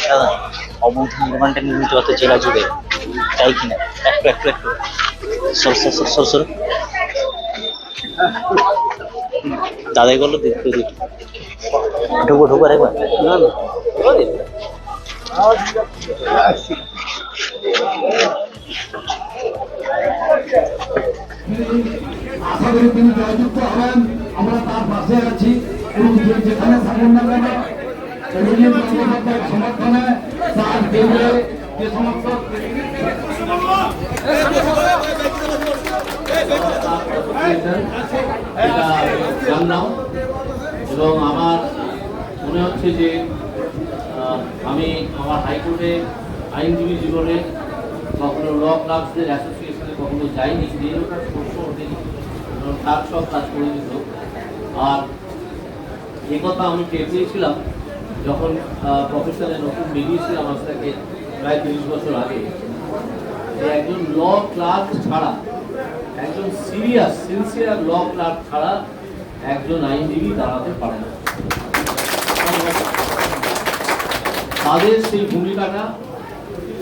দাদা অবৌধ নির্মাণটা নির্মিত হতো জেলা জুড়ে তাই কিনা? একটু একটু একটু সর দাদাই গুলো দেখতে দিত ঢুকো ঢুকো একবার। আমাদের তিনি দায়িত্ব আহ্বান যে যেখানে না কেন যে এবং আমার মনে হচ্ছে যে আমি আমার হাইকোর্টে আইনজীবী জীবনে কখনো ল ক্লাবসদের অ্যাসোসিয়েশনে কখনো যাইনি ওটা প্রশ্ন ওঠেনি কারণ তার সব কাজ করে দিত আর এ কথা আমি টের পেয়েছিলাম যখন প্রফেশনে নতুন বেরিয়েছি আমার থেকে প্রায় তিরিশ বছর আগে একজন ল ক্লার্ক ছাড়া, একজন সিরিয়াস সিনসিয়ার ল ক্লার্ক ছাড়া একজন আইনজীবী দাঁড়াতে পারে না। তাদের সেই ভূমিকাটা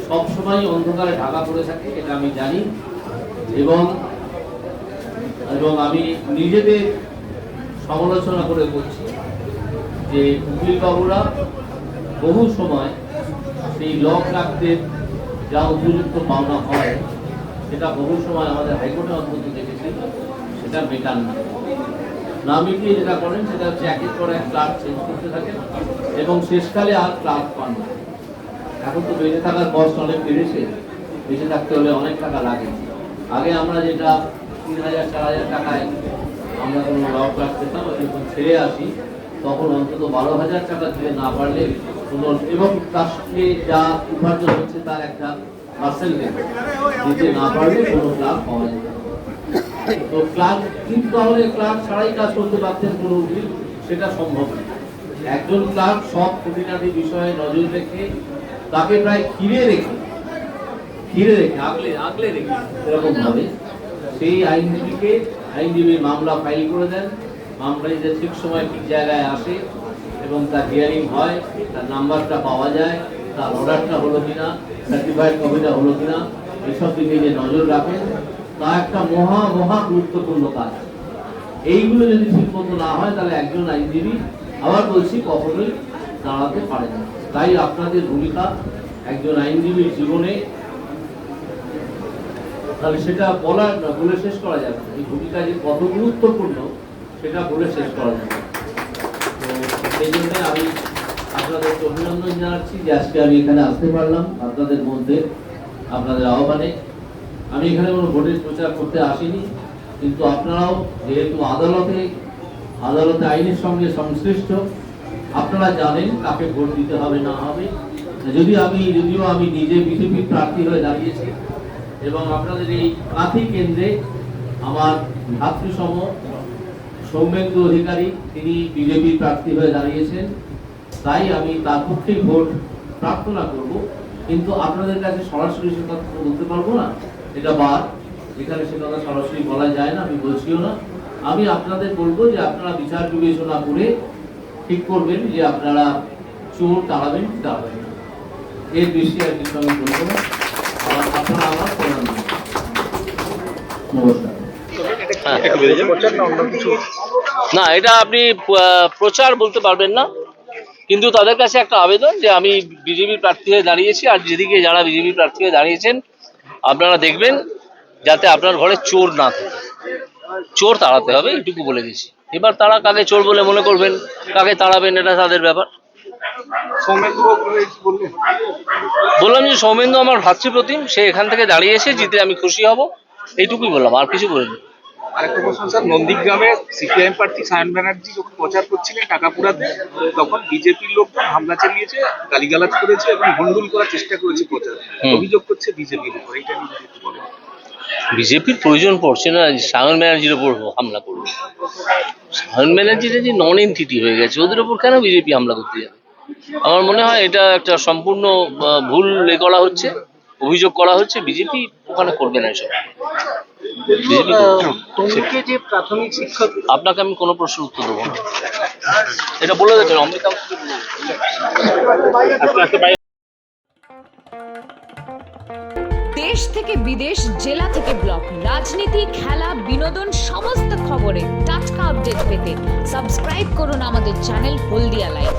সবসময় অন্ধকারে ঢাকা পড়ে থাকে, এটা আমি জানি। এবং এবং আমি নিজেদের সমালোচনা করে বলছি। যে উকিল বাবুরা বহু সময় সেই লক রাখদের যা উপযুক্ত পাওনা হয়, সেটা বহু সময় আমাদের হাইকোর্টে অন্তত দেখেছি, সেটা মেটান না। না মিটিয়ে যেটা করেন, সেটা হচ্ছে একের পর এক ক্লার্ক চেঞ্জ করতে থাকেন এবং শেষকালে আর ক্লার্ক পান না। এখন তো বেঁচে থাকার কষ্ট অনেক বেড়েছে, বেঁচে থাকতে হলে অনেক টাকা লাগে। আগে আমরা যেটা তিন হাজার, চার হাজার টাকায় আমরা কোনো লক ক্লাস পেতাম যখন ছেড়ে আসি। তখন অন্তত বারো হাজার টাকা দিতে না পারলে কোনো এবং সঙ্গে যা উপার্জন হচ্ছে তার একটা পার্সেন্টেজ দিতে না পারলে কোনো ক্লাব পাওয়া যেত তো ক্লাব কিন্তু তাহলে ক্লাব ছাড়াই কাজ করতে পারতেন কোনো উকিল সেটা সম্ভব না। একজন ক্লাব সব খুঁটিনাটি বিষয়ে নজর রেখে, তাকে প্রায় ঘিরে রেখে ঘিরে রেখে, আগলে আগলে রেখে, এরকম সেই আইনজীবীকে, আইনজীবীর মামলা ফাইল করে দেন মামলায় যে ঠিক সময় ঠিক জায়গায় আসে এবং তার হিয়ারিং হয়, তার নাম্বারটা পাওয়া যায়, তার অর্ডারটা হলো কিনা সার্টিফাইড কপিটা হলো কিনা এসব দিকে যে নজর রাখেন। তা একটা মহা মহা গুরুত্বপূর্ণ কাজ। এইগুলো যদি ঠিক মতো না হয়, তাহলে একজন আইনজীবী আবার বলছি কখনোই দাঁড়াতে পারে না। তাই আপনাদের ভূমিকা একজন আইনজীবীর জীবনে, তাহলে সেটা বলার বলে শেষ করা যাবে। এই ভূমিকা যে কত গুরুত্বপূর্ণ সেটা বলে শেষ করা যাবে। তো সেই জন্য আমি আপনাদেরকে অভিনন্দন জানাচ্ছি যে আজকে আমি এখানে আসতে পারলাম আপনাদের মধ্যে, আপনাদের আহ্বানে। আমি এখানে কোনো ভোটের প্রচার করতে আসিনি, কিন্তু আপনারাও যেহেতু আদালতে আদালতে আইনের সঙ্গে সংশ্লিষ্ট, আপনারা জানেন কাকে ভোট দিতে হবে, না হবে। যদি আমি, যদিও আমি নিজে বিজেপি প্রার্থী হয়ে দাঁড়িয়েছি, এবং আপনাদের এই কাঁথি কেন্দ্রে আমার ভাতৃসম সৌমেন্দ্র অধিকারী, তিনি বিজেপি প্রার্থী হয়ে দাঁড়িয়েছেন। তাই আমি তার পক্ষেই ভোট প্রার্থনা করব, কিন্তু আপনাদের কাছে সরাসরি সে কথা বলতে পারব না। এটা বার যেখানে সে কথা সরাসরি বলা যায় না, আমি বলছিও না। আমি আপনাদের বলব যে আপনারা বিচার বিবেচনা করে ঠিক করবেন যে আপনারা চোর তাড়াবেন কি তাড়াবেন না। এর বেশি আর কিছু আমি বলব না। আপনারা আমার প্রণাম নমস্কার। না এটা আপনি প্রচার বলতে পারবেন না। কিন্তু তাদের কাছে একটা আবেদন যে আমি বিজেপি প্রার্থী হয়ে দাঁড়িয়েছি আর যেদিকে যারা বিজেপি প্রার্থী হয়ে দাঁড়িয়েছেন আপনারা দেখবেন যাতে আপনার ঘরে চোর না থাকে। চোর তাড়াতে হবে এইটুকু বলে দিয়েছি। এবার তারা কাকে চোর বলে মনে করবেন? কাকে তাড়াবেন এটা তাদের ব্যাপার। বললাম যে সৌমেন্দ্র আমার ভাতৃপ্রতিম সে এখান থেকে দাঁড়িয়েছে জিতে আমি খুশি হব। এইটুকুই বললাম আর কিছু বলিনি। আরেকটা প্রশ্ন স্যার নন্দীগ্রামে সিপিআইএম প্রার্থী সায়ন ব্যানার্জি যখন প্রচার করছিলেন টাকাপুরাতে তখন বিজেপির লোক হামলা চালিয়েছে গালিগালাজ করেছে এবং ভন্ডুল করার চেষ্টা করেছে প্রচার। অভিযোগ করছে বিজেপির উপর এটা নিয়ে। বিজেপির প্রয়োজন পড়ছে না সায়ন ব্যানার্জির ওপর হামলা করবে। সায়ন ব্যানার্জিটা যে নন এন্টিটি হয়ে গেছে ওদের ওপর কেন বিজেপি হামলা করতে যাবে? আমার মনে হয় এটা একটা সম্পূর্ণ ভুল এ করা হচ্ছে অভিযোগ করা হচ্ছে বিজেপি ওখানে করবে না এসব। আপনাকে আমি কোনো প্রশ্ন উত্তর দেবো না। এটা বলে দেবেন দেশ থেকে বিদেশ জেলা থেকে ব্লক রাজনীতি খেলা বিনোদন সমস্ত খবরে টাটকা আপডেট পেতে সাবস্ক্রাইব করুন আমাদের চ্যানেল হলদিয়া লাইফ